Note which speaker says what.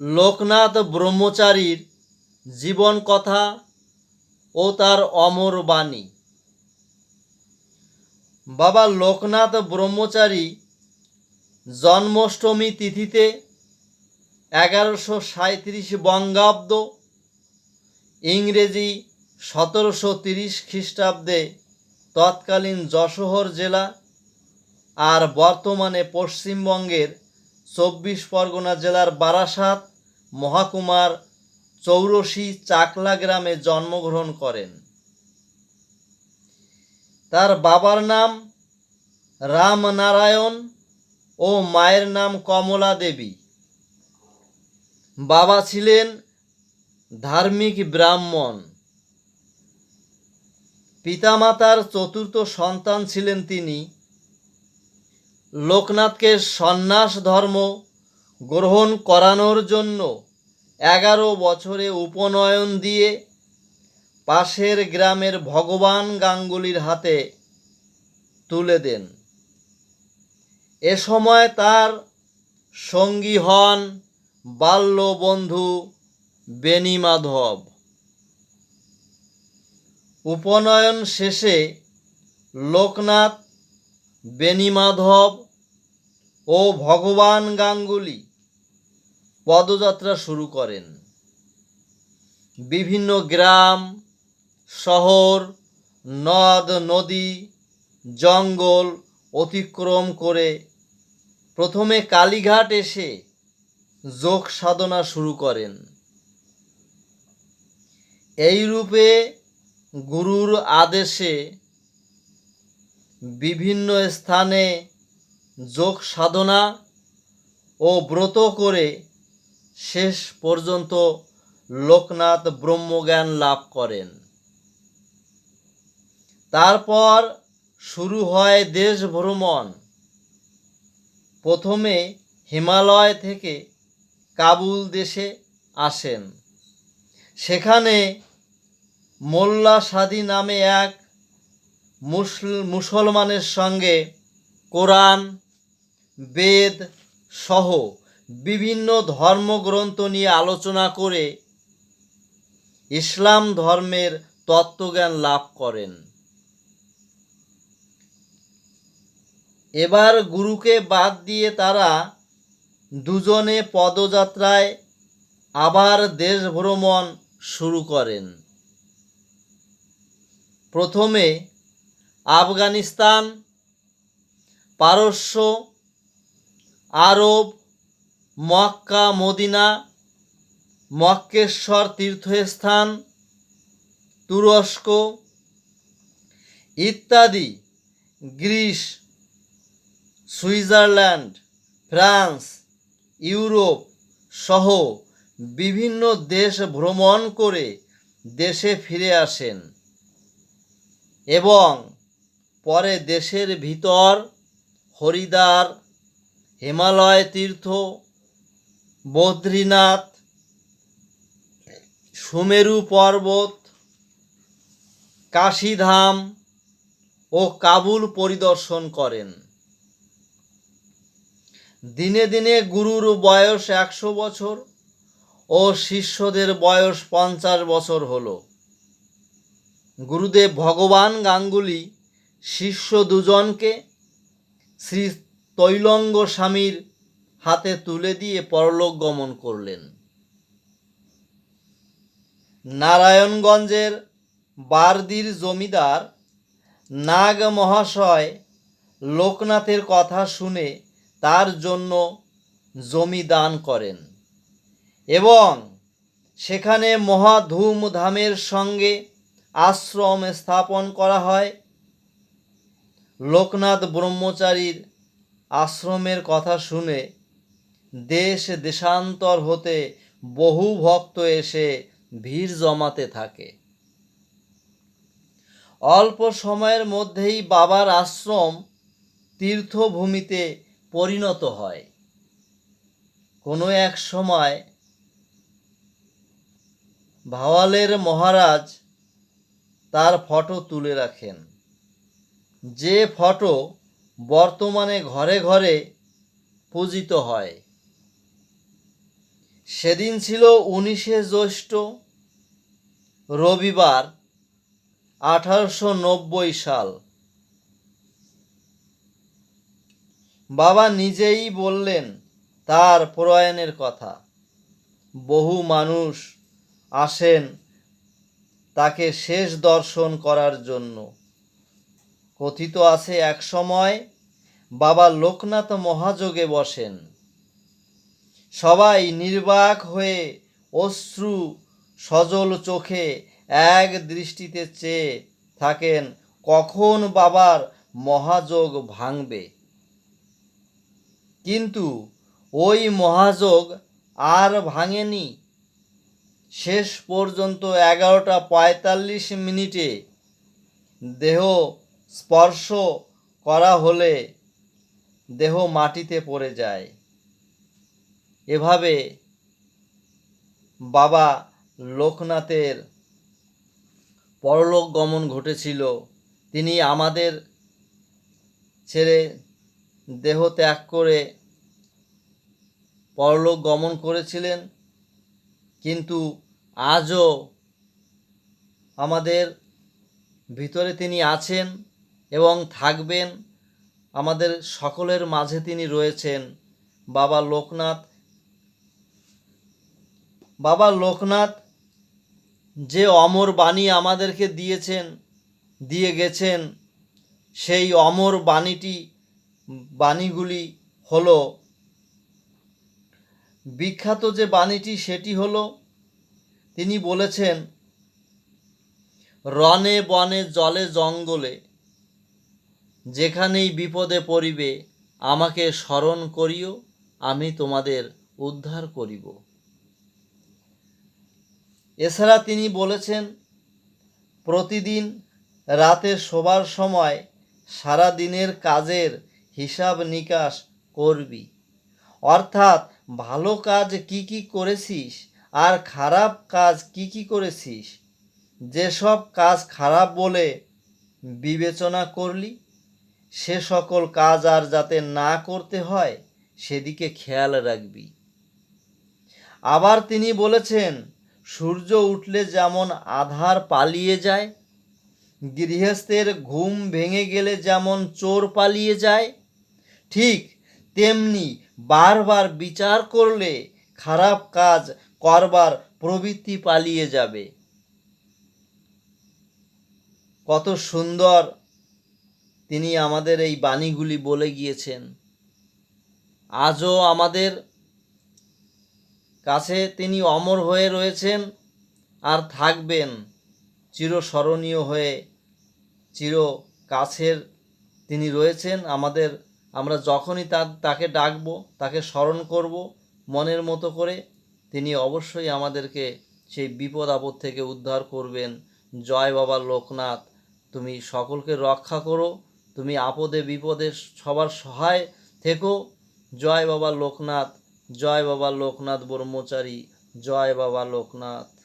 Speaker 1: লোকনাথ ব্রহ্মচারীর জীবন কথা ও তার অমর বাণী। বাবা লোকনাথ ব্রহ্মচারী জন্মাষ্টমী তিথিতে এগারোশো সাঁত্রিশ বঙ্গাব্দ, ইংরেজি সতেরোশো তিরিশ খ্রিস্টাব্দে তৎকালীন যশোহর জেলা আর বর্তমানে পশ্চিমবঙ্গের চব্বিশ পরগনা জেলার বারাসাত মহাকুমার চৌরসি চাকলা গ্রামে জন্মগ্রহণ করেন। তার বাবার নাম রামনারায়ণ ও মায়ের নাম কমলা দেবী। বাবা ছিলেন ধার্মিক ব্রাহ্মণ। পিতামাতার চতুর্থ সন্তান ছিলেন তিনি। লোকনাথকে সন্ন্যাস ধর্ম গ্রহণ করানোর জন্য এগারো বছরে উপনয়ন দিয়ে পাশের গ্রামের ভগবান গাঙ্গুলির হাতে তুলে দেন। এ সময় তার সঙ্গী হন বাল্যবন্ধু বেনি মাধব উপনয়ন শেষে লোকনাথ বেনি মাধব ও ভগবান গাঙ্গুলি পদযাত্রা শুরু করেন। বিভিন্ন গ্রাম, শহর, নদ, নদী, জঙ্গল অতিক্রম করে প্রথমে কালীঘাট এসে যোগ সাধনা শুরু করেন। এই রূপে গুরুর আদেশে বিভিন্ন স্থানে যোগ সাধনা ও ব্রত করে শেষ পর্যন্ত লোকনাথ ব্রহ্মজ্ঞান লাভ করেন। তারপর শুরু হয় দেশ ভ্রমণ। প্রথমে হিমালয় থেকে কাবুল দেশে আসেন। সেখানে মোল্লা সাদি নামে এক মুসল, মুসলমানের সঙ্গে কোরআন, বেদ সহ বিভিন্ন ধর্মগ্রন্থ নিয়ে আলোচনা করে ইসলাম ধর্মের তত্ত্বজ্ঞান লাভ করেন। এবার গুরুকে বাদ দিয়ে তারা দুজনে পদযাত্রায় আবার দেশ ভ্রমণ শুরু করেন। প্রথমে আফগানিস্তান, পারস্য, আরব মক্কা, মদিনা, মক্কেশ্বর তীর্থস্থান, তুরস্ক ইত্যাদি, গ্রিস, সুইজারল্যান্ড, ফ্রান্স, ইউরোপ সহ বিভিন্ন দেশ ভ্রমণ করে দেশে ফিরে আসেন এবং পরে দেশের ভিতর হরিদ্বার, হিমালয় তীর্থ বদ্রীনাথ, সুমেরু পর্বত, কাশীধাম ও কাবুল পরিদর্শন করেন। দিনে দিনে গুরুর বয়স একশো বছর ও শিষ্যদের বয়স পঞ্চাশ বছর হলো। গুরুদেব ভগবান গাঙ্গুলি শিষ্য দুজনকে শ্রী তৈলঙ্গ স্বামীর হাতে তুলে দিয়ে পরলোক গমন করলেন। নারায়ণগঞ্জের বারদির জমিদার নাগ মহাশয় লোকনাথের কথা শুনে তার জন্য জমি দান করেন এবং সেখানে মহা ধুমধামের সঙ্গে আশ্রম স্থাপন করা হয়। লোকনাথ ব্রহ্মচারীর আশ্রমের কথা শুনে দেশ দেশান্তর হতে বহু ভক্ত এসে ভিড় জমাতে থাকে। অল্প সময়ের মধ্যেই বাবার আশ্রম তীর্থভূমিতে পরিণত হয়। কোনো এক সময় ভাওয়ালের মহারাজ তার ফটো তুলে রাখেন। যে ফটো বর্তমানে ঘরে ঘরে পূজিত হয়। সেদিন ছিল উনিশে জ্যৈষ্ঠ রবিবার আঠারোশো নব্বই সাল। বাবা নিজেই বললেন তার প্রয়াণের কথা। বহু মানুষ আসেন তাকে শেষ দর্শন করার জন্য। কথিত আছে এক সময় বাবা লোকনাথ মহাযোগে বসেন। সবাই নির্বাক হয়ে অশ্রু সজল চোখে এক দৃষ্টিতে চেয়ে থাকেন, কখন বাবার মহাযোগ ভাঙবে। কিন্তু ওই মহাযোগ আর ভাঙেনি। শেষ পর্যন্ত এগারোটা পঁয়তাল্লিশ মিনিটে দেহ স্পর্শ করা হলে দেহ মাটিতে পড়ে যায়। এভাবে বাবা লোকনাথের পরলোক গমন ঘটেছিল। তিনি আমাদের ছেড়ে দেহ ত্যাগ করে পরলোক গমন করেছিলেন। কিন্তু আজও আমাদের ভিতরে তিনি আছেন এবং থাকবেন। আমাদের সকলের মাঝে তিনি রয়েছেন। বাবা লোকনাথ বাবা লোকনাথ, যে অমর বাণী আমাদেরকে দিয়েছেন, দিয়ে গেছেন, সেই অমর বাণীটি, বাণীগুলি হলো, বিখ্যাত যে বাণীটি সেটি হলো, তিনি বলেছেন রনে বনে জলে জঙ্গলে, যেখানেই বিপদে পড়িবে, আমাকে স্মরণ করিও, আমি তোমাদের উদ্ধার করিব। এছাড়া তিনি বলেছেন, প্রতিদিন রাতে শোবার সময় সারা দিনের কাজের হিসাব নিকাশ করবি। অর্থাৎ, ভালো কাজ কি কি করেছিস আর খারাপ কাজ কি কি করেছিস, যেসব কাজ খারাপ বলে বিবেচনা করলি, সে সকল কাজ আর যাতে না করতে হয়, সেদিকে খেয়াল রাখবি। আবার তিনি বলেছেন সূর্য উঠলে যেমন আধার পালিয়ে যায়, গৃহস্থের ঘুম ভেঙে গেলে যেমন চোর পালিয়ে যায়, ঠিক তেমনি বারবার বিচার করলে খারাপ কাজ করবার প্রবৃত্তি পালিয়ে যাবে। কত সুন্দর তিনি আমাদের এই বাণীগুলি বলে গিয়েছেন। আজও আমাদের কাছে তিনি অমর হয়ে রয়েছেন আর থাকবেন চিরস্মরণীয় হয়ে, চির কাছের তিনি রয়েছেন। আমাদের, আমরা যখনই তার তাকে ডাকবো, তাকে স্মরণ করব মনের মতো করে, তিনি অবশ্যই আমাদেরকে সেই বিপদ আপদ থেকে উদ্ধার করবেন। জয় বাবা লোকনাথ, তুমি সকলকে রক্ষা করো, তুমি আপদে বিপদে সবার সহায় থেকো। জয় বাবা লোকনাথ জয় বাবা লোকনাথ ব্রহ্মচারী জয় বাবা লোকনাথ।